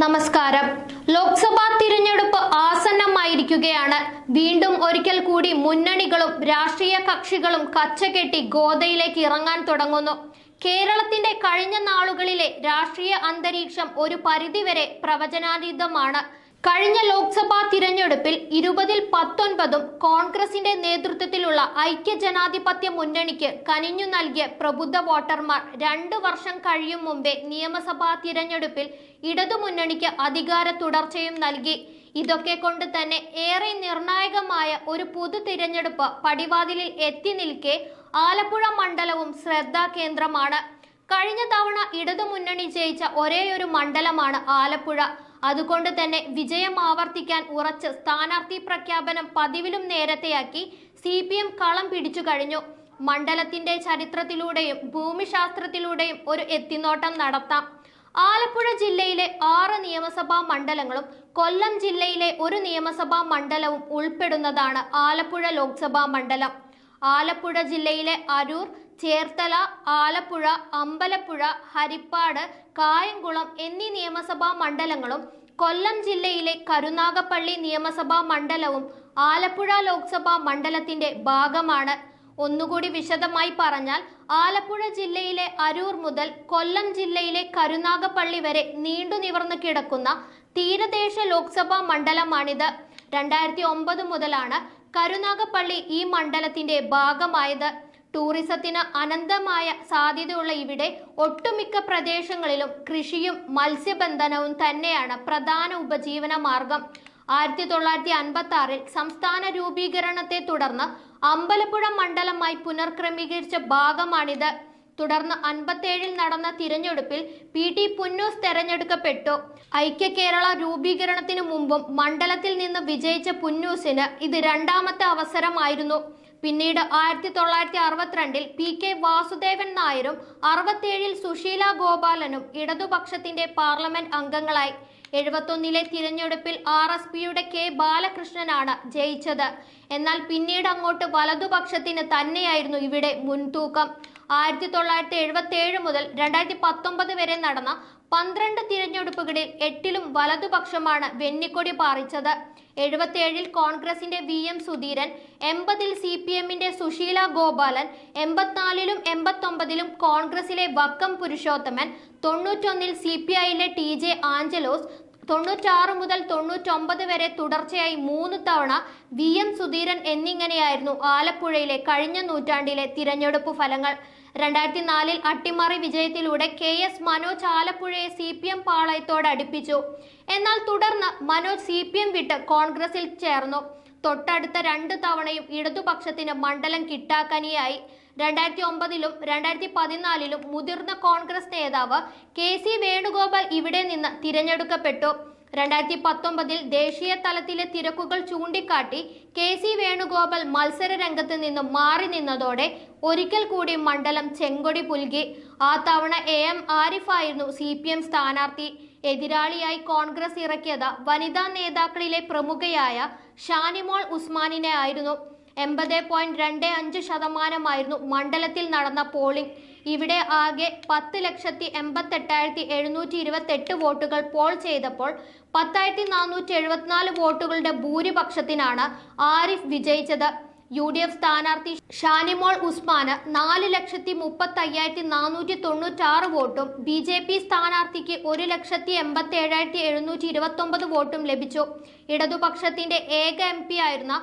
നമസ്കാരം. ലോക്സഭാ തിരഞ്ഞെടുപ്പ് ആസന്നമായിരിക്കുകയാണ്. വീണ്ടും ഒരിക്കൽ കൂടി മുന്നണികളും രാഷ്ട്രീയ കക്ഷികളും കച്ചകെട്ടി ഗോതയിലേക്ക് ഇറങ്ങാൻ തുടങ്ങുന്നു. കേരളത്തിന്റെ കഴിഞ്ഞ നാളുകളിലെ രാഷ്ട്രീയ അന്തരീക്ഷം ഒരു പരിധിവരെ പ്രവചനാതീതമാണ്. കഴിഞ്ഞ ലോക്സഭാ തിരഞ്ഞെടുപ്പിൽ ഇരുപതിൽ പത്തൊൻപതും കോൺഗ്രസിന്റെ നേതൃത്വത്തിലുള്ള ഐക്യ ജനാധിപത്യ മുന്നണിക്ക് കനിഞ്ഞു നൽകിയ പ്രബുദ്ധ വോട്ടർമാർ രണ്ട് വർഷം കഴിയും മുമ്പേ നിയമസഭാ തിരഞ്ഞെടുപ്പിൽ ഇടതുമുന്നണിക്ക് അധികാര തുടർച്ചയും നൽകി. ഇതൊക്കെ കൊണ്ട് തന്നെ ഏറെ നിർണായകമായ ഒരു പൊതു തിരഞ്ഞെടുപ്പ് പടിവാതിലിൽ എത്തി നിൽക്കെ ആലപ്പുഴ മണ്ഡലവും ശ്രദ്ധാകേന്ദ്രമാണ് കഴിഞ്ഞ തവണ ഇടതുമുന്നണി ജയിച്ച ഒരേയൊരു മണ്ഡലമാണ് ആലപ്പുഴ. അതുകൊണ്ട് തന്നെ വിജയം ആവർത്തിക്കാൻ ഉറച്ച് സ്ഥാനാർത്ഥി പ്രഖ്യാപനം പതിവിലും നേരത്തെയാക്കി സി പി എം കളം പിടിച്ചു കഴിഞ്ഞു. മണ്ഡലത്തിന്റെ ചരിത്രത്തിലൂടെയും ഭൂമിശാസ്ത്രത്തിലൂടെയും ഒരു എത്തിനോട്ടം നടത്താം. ആലപ്പുഴ ജില്ലയിലെ ആറ് നിയമസഭാ മണ്ഡലങ്ങളും കൊല്ലം ജില്ലയിലെ ഒരു നിയമസഭാ മണ്ഡലവും ഉൾപ്പെടുന്നതാണ് ആലപ്പുഴ ലോക്സഭാ മണ്ഡലം. ആലപ്പുഴ ജില്ലയിലെ അരൂർ ചേർത്തല ആലപ്പുഴ അമ്പലപ്പുഴ ഹരിപ്പാട് കായംകുളം എന്നീ നിയമസഭാ മണ്ഡലങ്ങളും കൊല്ലം ജില്ലയിലെ കരുനാഗപ്പള്ളി നിയമസഭാ മണ്ഡലവും ആലപ്പുഴ ലോക്സഭാ മണ്ഡലത്തിന്റെ ഭാഗമാണ്. ഒന്നുകൂടി വിശദമായി പറഞ്ഞാൽ ആലപ്പുഴ ജില്ലയിലെ അരൂർ മുതൽ കൊല്ലം ജില്ലയിലെ കരുനാഗപ്പള്ളി വരെ നീണ്ടു നിവർന്നു കിടക്കുന്ന തീരദേശ ലോക്സഭാ മണ്ഡലമാണിത്. രണ്ടായിരത്തി ഒമ്പത് മുതലാണ് കരുനാഗപ്പള്ളി ഈ മണ്ഡലത്തിന്റെ ഭാഗമായത്. ടൂറിസത്തിന് അനന്തമായ സാധ്യതയുള്ള ഇവിടെ ഒട്ടുമിക്ക പ്രദേശങ്ങളിലും കൃഷിയും മത്സ്യബന്ധനവും തന്നെയാണ് പ്രധാന ഉപജീവന മാർഗം. ആയിരത്തി തൊള്ളായിരത്തി അൻപത്തി ആറിൽ സംസ്ഥാന രൂപീകരണത്തെ തുടർന്ന് അമ്പലപ്പുഴ മണ്ഡലമായി പുനർക്രമീകരിച്ച ഭാഗമാണിത്. തുടർന്ന് അൻപത്തേഴിൽ നടന്ന തിരഞ്ഞെടുപ്പിൽ പി ടി പുന്നൂസ് തെരഞ്ഞെടുക്കപ്പെട്ടു. ഐക്യ കേരള രൂപീകരണത്തിനു മുമ്പും മണ്ഡലത്തിൽ നിന്ന് വിജയിച്ച പുന്നൂസിന് ഇത് രണ്ടാമത്തെ അവസരമായിരുന്നു. പിന്നീട് ആയിരത്തി തൊള്ളായിരത്തി അറുപത്തിരണ്ടിൽ പി കെ വാസുദേവൻ നായരും അറുപത്തിയേഴിൽ സുശീല ഗോപാലനും ഇടതുപക്ഷത്തിന്റെ പാർലമെന്റ് അംഗങ്ങളായി. എഴുപത്തൊന്നിലെ തിരഞ്ഞെടുപ്പിൽ ആർ എസ് പിയുടെ കെ ബാലകൃഷ്ണനാണ് ജയിച്ചത്. എന്നാൽ പിന്നീട് അങ്ങോട്ട് വലതുപക്ഷത്തിന് തന്നെയായിരുന്നു ഇവിടെ മുൻതൂക്കം. ആയിരത്തി തൊള്ളായിരത്തി എഴുപത്തി ഏഴ് മുതൽ രണ്ടായിരത്തി പത്തൊമ്പത് വരെ നടന്ന പന്ത്രണ്ട് തിരഞ്ഞെടുപ്പുകളിൽ എട്ടിലും വലതുപക്ഷമാണ് വെന്നിക്കൊടി പാറിച്ചത്. എഴുപത്തിയേഴിൽ കോൺഗ്രസിന്റെ വി എം സുധീരൻ എൺപതിൽ സി പി എമ്മിന്റെ സുശീല ഗോപാലൻ എൺപത്തിനാലിലും എൺപത്തൊമ്പതിലും കോൺഗ്രസിലെ വക്കം പുരുഷോത്തമൻ തൊണ്ണൂറ്റൊന്നിൽ സി പി ഐയിലെ ടി ജെ ആഞ്ചലോസ് തൊണ്ണൂറ്റാറ് മുതൽ തൊണ്ണൂറ്റൊമ്പത് വരെ തുടർച്ചയായി മൂന്ന് തവണ വി എം സുധീരൻ എന്നിങ്ങനെയായിരുന്നു ആലപ്പുഴയിലെ കഴിഞ്ഞ നൂറ്റാണ്ടിലെ തിരഞ്ഞെടുപ്പ് ഫലങ്ങൾ. രണ്ടായിരത്തി നാലിൽ അട്ടിമറി വിജയത്തിലൂടെ കെ എസ് മനോജ് ആലപ്പുഴയെ സി പി എം പാളയത്തോട് അടുപ്പിച്ചു. എന്നാൽ തുടർന്ന് മനോജ് സി പി എം വിട്ട് കോൺഗ്രസിൽ ചേർന്നു. തൊട്ടടുത്ത രണ്ട് തവണയും ഇടതുപക്ഷത്തിന് മണ്ഡലം കിട്ടാക്കനിയായി. രണ്ടായിരത്തി ഒമ്പതിലും രണ്ടായിരത്തി പതിനാലിലും മുതിർന്ന കോൺഗ്രസ് നേതാവ് കെ സി വേണുഗോപാൽ ഇവിടെ നിന്ന് തിരഞ്ഞെടുക്കപ്പെട്ടു. രണ്ടായിരത്തി പത്തൊമ്പതിൽ ദേശീയ തലത്തിലെ തിരക്കുകൾ ചൂണ്ടിക്കാട്ടി കെ സി വേണുഗോപാൽ മത്സര രംഗത്ത് നിന്നും മാറി നിന്നതോടെ ഒരിക്കൽ കൂടി മണ്ഡലം ചെങ്കൊടി പുൽകി. ആ തവണ എ എം ആരിഫായിരുന്നു സി പി എം സ്ഥാനാർത്ഥി. എതിരാളിയായി കോൺഗ്രസ് ഇറക്കിയത് വനിതാ നേതാക്കളിലെ പ്രമുഖയായ ഷാനിമോൾ ഉസ്മാനിനെ ആയിരുന്നു. എൺപത് പോയിന്റ് രണ്ട് അഞ്ച് ശതമാനമായിരുന്നു മണ്ഡലത്തിൽ നടന്ന പോളിംഗ്. ഇവിടെ ആകെ പത്ത് ലക്ഷത്തി എൺപത്തെട്ടായിരത്തി എഴുന്നൂറ്റി ഇരുപത്തെട്ട് വോട്ടുകൾ പോൾ ചെയ്തപ്പോൾ പത്തായിരത്തി നാനൂറ്റി എഴുപത്തിനാല് വോട്ടുകളുടെ ഭൂരിപക്ഷത്തിനാണ് ആരിഫ് വിജയിച്ചത്. യു ഡി എഫ് സ്ഥാനാർത്ഥി ഷാനിമോൾ ഉസ്മാന് നാല് ലക്ഷത്തി മുപ്പത്തി അയ്യായിരത്തി നാനൂറ്റി തൊണ്ണൂറ്റി ആറ് വോട്ടും ബി ജെ പി സ്ഥാനാർത്ഥിക്ക് ഒരു ലക്ഷത്തി എൺപത്തി ഏഴായിരത്തി എഴുന്നൂറ്റി ഇരുപത്തി ഒമ്പത് വോട്ടും ലഭിച്ചു. ഇടതുപക്ഷത്തിന്റെ ഏക എം പി ആയിരുന്ന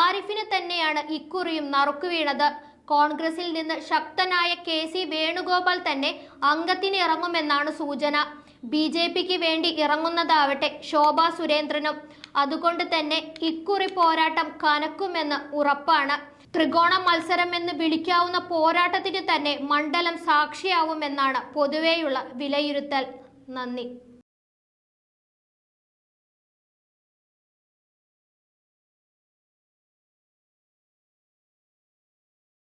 ആരിഫിന് തന്നെയാണ് ഇക്കുറിയും നറുക്കു വീണത്. കോൺഗ്രസിൽ നിന്ന് ശക്തനായ കെ സി വേണുഗോപാൽ തന്നെ അംഗത്തിന് ഇറങ്ങുമെന്നാണ് സൂചന. ബി ജെ പിക്ക് വേണ്ടി ഇറങ്ങുന്നതാവട്ടെ ശോഭാ സുരേന്ദ്രനും. അതുകൊണ്ട് തന്നെ ഇക്കുറി പോരാട്ടം കനക്കുമെന്ന് ഉറപ്പാണ്. ത്രികോണ മത്സരം എന്ന് വിളിക്കാവുന്ന പോരാട്ടത്തിന് തന്നെ മണ്ഡലം സാക്ഷിയാവുമെന്നാണ് പൊതുവെയുള്ള വിലയിരുത്തൽ. നന്ദി.